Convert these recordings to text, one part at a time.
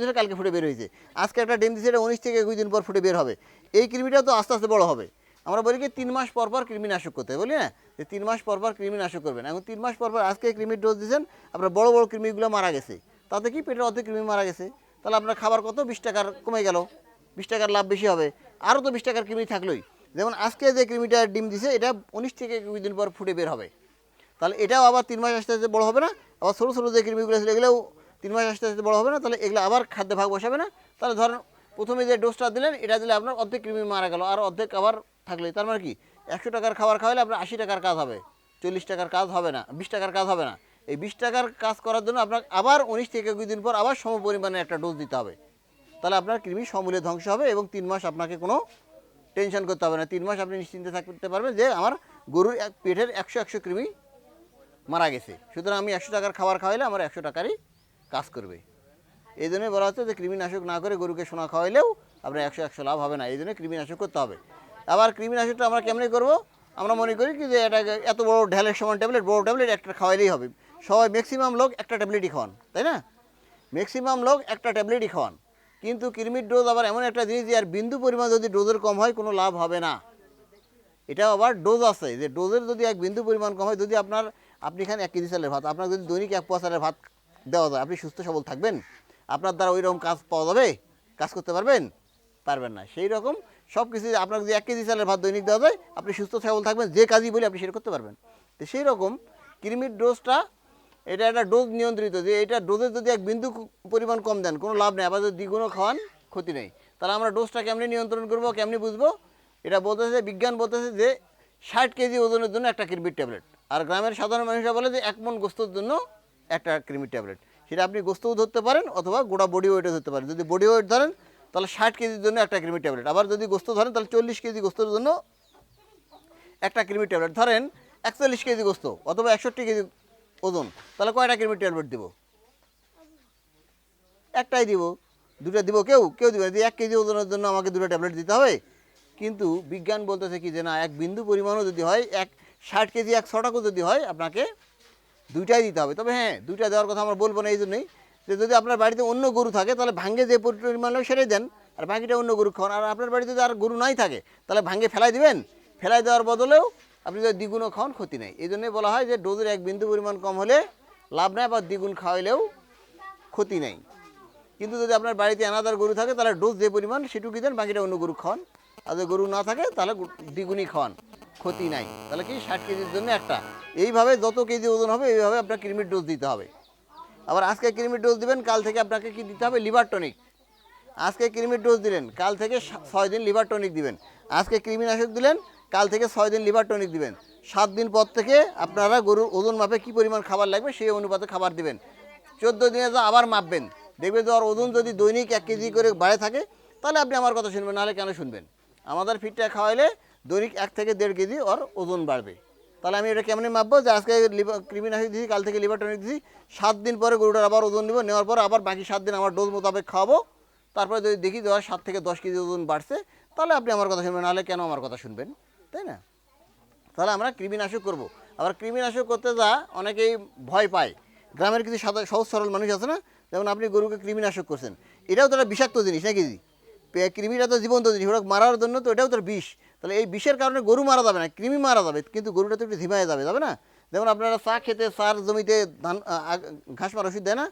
দিয়েছে কালকে ফুটে বের হয়েছে। আজকে একটা ডিম দিয়েছে এটা উনিশ থেকে একুশ দিন পর ফুটে বের হবে। এই কৃমিটা তো আস্তে আস্তে বড় হবে। আমরা বলি কি, তিন মাস পর পর কৃমিনাশক করতে বলি না? যে তিন মাস পর পর কৃমিনাশক করবেন। এখন তিন মাস পর পর আজকে কৃমির ডোজ দিয়েছেন আপনার বড় বড় কৃমিগুলো মারা গেছে। তাতে কি পেটের অর্ধেক কৃমি মারা গেছে? তাহলে আপনার খাবার কত? বিশ টাকার কমে গেল। বিশ টাকার লাভ বেশি হবে। আরও তো বিশ টাকার কৃমি থাকলোই। যেমন আজকে যে কৃমিটা ডিম দিছে, এটা উনিশ থেকে একুশ দিন পর ফুটে বের হবে। তাহলে এটাও আবার তিন মাস আস্তে আস্তে বড় হবে না? আবার ছোটো ছোটো যে কৃমিগুলো ছিল, এগুলোও তিন মাস আস্তে আস্তে বড় হবে না, তাহলে এগুলো আবার খাদ্যে ভাগ বসাবে না। তাহলে ধরেন প্রথমে যে ডোজটা দিলেন, এটা দিলে আপনার অর্ধেক কৃমি মারা গেল, আর অর্ধেক আবার থাকলে। তার মানে কি? একশো টাকার খাবার খাওয়ালে আপনার আশি টাকার কাজ হবে, চল্লিশ টাকার কাজ হবে না, বিশ টাকার কাজ হবে না। এই বিশ টাকার কাজ করার জন্য আপনার আবার উনিশ থেকে একুশ দিন পর আবার সম পরিমাণে একটা ডোজ দিতে হবে। তাহলে আপনার কৃমি সমূলে ধ্বংস হবে এবং তিন মাস আপনাকে কোনো টেনশন করতে হবে না। তিন মাস আপনি নিশ্চিন্তে থাকতে পারবেন যে আমার গরুর এক পেটের একশো একশো কৃমি মারা গেছে। সুতরাং আমি একশো টাকার খাবার খাওয়াইলে আমার একশো টাকারই কাজ করবে। এই জন্যই বলা হচ্ছে যে কৃমিনাশক না করে গরুকে সোনা খাওয়াইলেও আপনার একশো একশো লাভ হবে না। এই জন্য কৃমিনাশক করতে হবে। আবার কৃমিনাশকটা আমরা কেমনি করব? আমরা মনে করি কি যে এটা এত বড় ঢেলের সমান ট্যাবলেট, বড় ট্যাবলেট একটা খাওয়াইলেই হবে। সবাই ম্যাক্সিমাম লোক একটা ট্যাবলেটই খাওয়ান, তাই না? ম্যাক্সিমাম লোক একটা ট্যাবলেটই খাওয়ান। কিন্তু কৃমির ডোজ আবার এমন একটা জিনিস যে আর বিন্দু পরিমাণ যদি ডোজের কম হয়, কোনো লাভ হবে না। এটাও আবার ডোজ আছে। যে ডোজের যদি এক বিন্দু পরিমাণ কম হয়, যদি আপনার, আপনি খান এক কেজি চালের ভাত, আপনার যদি দৈনিক এক পোয়া চালের ভাত দেওয়া যায়। আপনি সুস্থ সবল থাকবেন। আপনার দ্বারা ওই রকম কাজ পাওয়া যাবে, কাজ করতে পারবেন পারবেন না। সেই রকম সব কিছু আপনার যদি এক কেজি চালের ভাত দৈনিক দেওয়া যায়, আপনি সুস্থ সবল থাকবেন, যে কাজই বলি আপনি সেটা করতে পারবেন। তো সেই রকম কৃমির ডোজটা, এটা একটা ডোজ নিয়ন্ত্রিত, যে এটা ডোজের যদি এক বিন্দু পরিমাণ কম দেন, কোনো লাভ নেই, আবার যদি দ্বিগুণও খাওয়ান, ক্ষতি নেই। তাহলে আমরা ডোজটা কেমনি নিয়ন্ত্রণ করব, কেমনি বুঝব? এটা বলতেছে, বিজ্ঞান বলতেছে যে ষাট কেজি ওজনের জন্য একটা কৃমির ট্যাবলেট। আর গ্রামের সাধারণ মানুষরা বলে যে এক মন গোস্তর জন্য একটা কৃমির ট্যাবলেট সেটা আপনি গোস্তও ধরতে পারেন অথবা গোটা বডি ওয়েটও ধরতে পারেন। যদি বডি ওয়েট ধরেন, তাহলে ষাট কেজির জন্য একটা কৃমির ট্যাবলেট আবার যদি গোস্ত ধরেন, তাহলে চল্লিশ কেজি গোস্তর জন্য একটা কৃমির ট্যাবলেট ধরেন একচল্লিশ কেজি গোস্ত অথবা একষট্টি কেজি ওজন, তাহলে কয়টা কৃমির ট্যাবলেট দিব? একটাই দিব। দুটো দিব কেউ? কেউ দিবে। এক কেজি ওজনের জন্য আমাকে দুটো ট্যাবলেট দিতে হবে? কিন্তু বিজ্ঞান বলতেছে কি যে না, এক বিন্দু পরিমাণও যদি হয়, এক ষাট কেজি, এক ছটাকও যদি হয়, আপনাকে দুইটাই দিতে হবে। তবে হ্যাঁ দুইটা দেওয়ার কথা আমরা বলব না এই জন্যই যে যদি আপনার বাড়িতে অন্য গরু থাকে, তাহলে ভাঙ্গে যে পরিমাণ সেটাই দেন। আর বাকিটা অন্য গরু খাওয়ান। আর আপনার বাড়িতে যদি আর গরু নাই থাকে, তাহলে ভাঙ্গে ফেলাই দিবেন? ফেলাই দেওয়ার বদলেও আপনি যদি দ্বিগুণও খাওয়ান, ক্ষতি নেই। এই জন্যই বলা হয় যে ডোজের এক বিন্দু পরিমাণ কম হলে লাভ নেয় বা দ্বিগুণ খাওয়াইলেও ক্ষতি নেই। কিন্তু যদি আপনার বাড়িতে আনাদার গরু থাকে, তাহলে ডোজ যে পরিমাণ সেটুকুই দেন, বাকিটা অন্য গরু খাওয়ান। আর যদি গরু না থাকে, তাহলে দ্বিগুণই খাওয়ান। ক্ষতি নাই। তাহলে কি ষাট কেজির জন্য একটা? এইভাবে যত কেজি ওজন হবে, এইভাবে আপনার কৃমির ডোজ দিতে হবে। আবার আজকে ক্রিমির ডোজ দিবেন, কাল থেকে আপনাকে কি দিতে হবে? Liver tonic. আজকে কৃমির ডোজ দিলেন, কাল থেকে ছয় দিন লিভার টনিক দিবেন। আজকে কৃমিনাশক দিলেন, কাল থেকে ছয় দিন লিভার টনিক দিবেন। সাত দিন পর থেকে আপনারা গরুর ওজন মাপে কী পরিমাণ খাবার লাগবে সেই অনুপাতে খাবার দিবেন। চোদ্দ দিনে যা আবার মাপবেন। দেখবেন যে ওর ওজন যদি দৈনিক এক কেজি করে বাড়ে থাকে, তাহলে আপনি আমার কথা শুনবেন, নাহলে কেন শুনবেন? আমাদের ফিটটা খাওয়াইলে দৈনিক এক থেকে দেড় কেজি ওর ওজন বাড়বে। তাহলে আমি এটা কেমনি মাপবো? যে আজকে কৃমিনাশক দিয়েছি, কাল থেকে লিভার টনিক দিয়েছি, সাত দিন পরে গরুটার আবার ওজন নেব, নেওয়ার পর আবার বাকি সাত দিন আমার ডোজ মোতাবেক খাওয়াবো। তারপরে যদি দেখি যে সাত থেকে দশ কেজি ওজন বাড়ছে, তাহলে আপনি আমার কথা শুনবেন, নাহলে কেন আমার কথা শুনবেন? তাই না? তাহলে আমরা কৃমিনাশক করব। আবার কৃমিনাশক করতে যা অনেকেই ভয় পায়। গ্রামের কিছু সাদা সহজ সরল মানুষ আছে না? যেমন আপনি গরুকে কৃমিনাশক করছেন। এটাও তো একটা বিষাক্ত জিনিস, নাকি? কৃমিটা তো জীবন্ত জিনিস ওটা মারার জন্য তো এটাও তো বিষ। তাহলে এই বিষের কারণে গরু মারা যাবে না, কৃমি মারা যাবে, কিন্তু গরুটা তো একটু ধিমায় যাবে যাবে না? যেমন আপনারা চা খেতে সার জমিতে ধান ঘাস মারা ওষুধ দেয় না,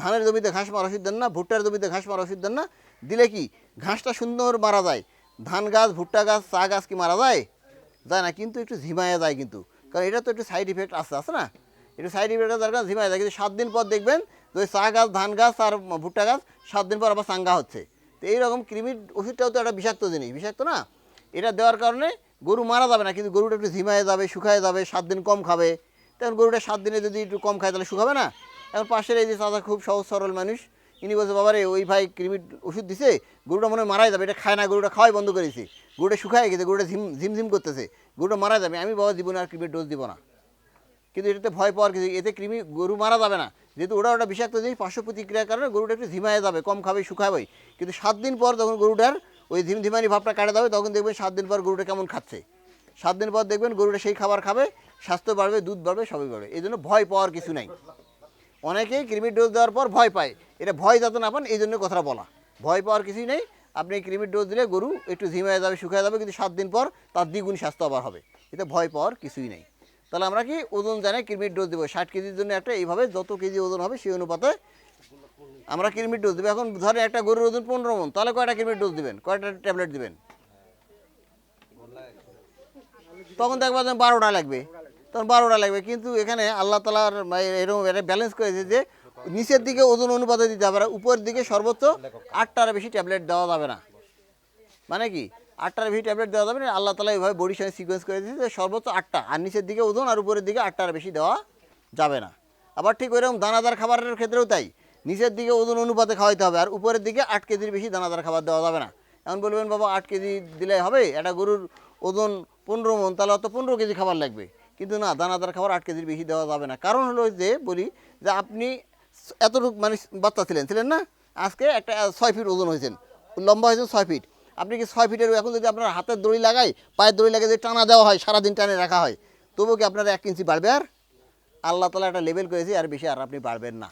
ধানের জমিতে ঘাস মারা ওষুধ দেন না, ভুট্টার জমিতে ঘাস মারা ওষুধ দেন না, দিলে কি ঘাসটা সুন্দর মারা যায়? ধান গাছ, ভুট্টা গাছ, চা গাছ কি মারা যায়? যায় না, কিন্তু একটু ঝিমায়া যায় কিন্তু। কারণ এটা তো একটু সাইড ইফেক্ট আছে আছে না? একটু সাইড ইফেক্ট আছে কারণে ঝিমায়া যায়। কিন্তু সাত দিন পর দেখবেন যে ওই চা গাছ, ধান গাছ আর ভুট্টা গাছ সাত দিন পর আবার চাঙ্গা হচ্ছে। তো এইরকম কৃমির ওষুধটাও তো একটা বিষাক্ত জিনিস, বিষাক্ত না? এটা দেওয়ার কারণে গরু মারা যাবে না, কিন্তু গরুটা একটু ঝিমায়ে যাবে, শুকায় যাবে, সাত দিন কম খাবে। তখন গরুটা সাত দিনে যদি একটু কম খায়, তাহলে শুকাবে না। এখন পাশের এই যে চাচা খুব সহজ সরল মানুষ, ইনি বলছে, বাবারে, ওই ভাই কৃমির ওষুধ দিছে, গরুটা মনে মারাই যাবে। এটা খায় না, গরুটা খাওয়াই বন্ধ করেছি গরুটা শুকায় গেছে, গরুটা ঝিম ঝিমঝিম করতেছে। গরুটা মারা যাবে। আমি, বাবা, জীবনে আর কৃমির ডোজ দিব না। কিন্তু এটাতে ভয় পাওয়ার কিছু, এতে কৃমি, গরু মারা যাবে না। যেহেতু ওটা ওটা বিষাক্ত জিনিস পার্শ্ব প্রতিক্রিয়ার কারণে গরুটা একটু ঝিমায় যাবে, কম খাবে শুকাবে কিন্তু সাত দিন পর যখন গরুটার ওই ঝিমঝিমানি ভাবটা কাটে যাবে তখন দেখবেন সাত দিন পর গরুটা কেমন খাচ্ছে। সাত দিন পর দেখবেন গরুটা সেই খাবার খাবে, স্বাস্থ্য বাড়বে, দুধ বাড়বে, সবই বাড়বে। এই জন্য ভয় পাওয়ার কিছু নাই। অনেকেই কৃমির ডোজ দেওয়ার পর ভয় পায়। এটা ভয় যাতে না পান, এই জন্য কথাটা বলা। ভয় পাওয়ার কিছুই নেই। আপনি কৃমির ডোজ দিলে গরু একটু ঝিমায় যাবে, শুকায় যাবে, কিন্তু সাত দিন পর তার দ্বিগুণ স্বাস্থ্য আবার হবে। এটা ভয় পাওয়ার কিছুই নেই। তাহলে আমরা কি ওজন জানাই, কৃমির ডোজ দেবো। ষাট কেজির জন্য একটা, এইভাবে যত কেজি ওজন হবে, সেই অনুপাতে আমরা কৃমির ডোজ দেবো। এখন ধরেন একটা গরুর ওজন পনেরো মন, তাহলে কয়টা কৃমির ডোজ দিবেন? কয়টা ট্যাবলেট দিবেন? তখন দেখবা যে বারোটা লাগবে। তখন বারোটা লাগবে। কিন্তু এখানে আল্লাহ তালার এরকম একটা ব্যালেন্স করেছে যে নিচের দিকে ওজন অনুপাতে দিতে হবে উপরের দিকে সর্বোচ্চ আটটার বেশি ট্যাবলেট দেওয়া যাবে না। মানে কি? আটটার বেশি ট্যাবলেট দেওয়া যাবে না। আল্লাহ তালা এইভাবে বডির সঙ্গে সিকোয়েন্স করে দিয়েছে যে সর্বোচ্চ আটটা, আর নিচের দিকে ওজন, আর উপরের দিকে আটটার বেশি দেওয়া যাবে না। আবার ঠিক ওইরকম দানাদার খাবারের ক্ষেত্রেও তাই। নিচের দিকে ওজন অনুপাতে খাওয়াইতে হবে আর উপরের দিকে আট কেজির বেশি দানাদার খাবার দেওয়া যাবে না। এখন বলবেন, বাবা, আট কেজি দিলে হবে? একটা গরুর ওজন পনেরো মন, তাহলে অত পনেরো কেজি খাবার লাগবে। কিন্তু না, দানাদার খাবার আট কেজির বেশি দেওয়া যাবে না। কারণ হলো যে, বলি যে আপনি এতটুকু মানে বাচ্চা ছিলেন ছিলেন না? আজকে একটা ছয় ফিট ওজন হয়েছেন, লম্বা হয়েছেন ছয় ফিট। আপনি কি ছয় ফিটের, এখন যদি আপনার হাতের দড়ি লাগাই, পায়ের দড়ি লাগে যদি টানা দেওয়া হয়, সারাদিন টানে রাখা হয়, তবুও কি আপনার এক ইঞ্চি বাড়বে আর? আল্লাহ তালা একটা লেভেল করেছে আর বেশি আর আপনি পারবেন না।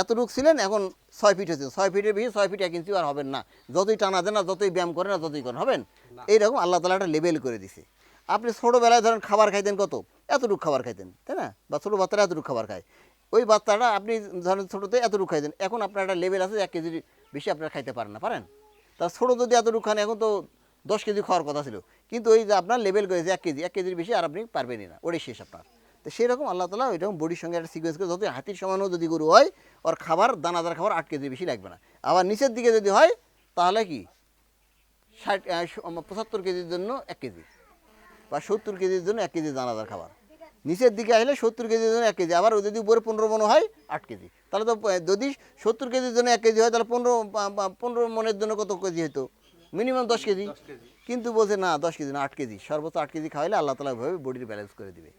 এতটুকু ছিলেন এখন ছয় ফিট হয়েছে। ছয় ফিটের বেশি ছয় ফিট এক ইঞ্চি আর হবেন না। যতই টানা দেন না যতই ব্যায়াম করেন না যতই করেন হবেন? এইরকম আল্লাহ তালা একটা লেভেল করে দিছে। আপনি ছোটোবেলায় ধরেন খাবার খাইতেন কত? এতটুকু খাবার খাইতেন তাই না? বা ছোটো বাচ্চারা এতটুকু খাবার খায়। ওই বাচ্চাটা আপনি ধরেন ছোটোতে এতটুকু খাইতেন। এখন আপনার একটা লেভেল আছে এক কেজির বেশি আপনারা খাইতে পারেন না পারেন? তা ছোটো যদি এতটুকু খান এখন তো দশ কেজি খাওয়ার কথা ছিল। কিন্তু ওই যে আপনার লেভেল করেছে এক কেজি এক কেজির বেশি আর আপনি পারবেনই না। ওটাই শেষ আপনার। তো সেরকম আল্লাহ তালা ওইরকম বডির সঙ্গে একটা সিকোয়েন্স করে যত হাতির সমানও যদি গরু হয় ওর খাবার দানাদার খাবার আট কেজির বেশি লাগবে না। আবার নিচের দিকে যদি হয় তাহলে কি? ষাট পঁচাত্তর কেজির জন্য এক কেজি বা সত্তর কেজির জন্য এক কেজি দানাদার খাবার। নিচের দিকে আসলে সত্তর কেজির জন্য এক কেজি আবার ও যদি উপরে পনেরো মন হয় আট কেজি। তাহলে তো যদি সত্তর কেজির জন্য এক কেজি হয় তাহলে পনেরো পনেরো মনের জন্য কত কেজি হতো মিনিমাম দশ কেজি। কিন্তু বলছে না দশ কেজি না আট কেজি। সর্বোচ্চ আট কেজি খাওয়াইলে আল্লাহ তালা ওইভাবে বডির ব্যালেন্স করে দিবে।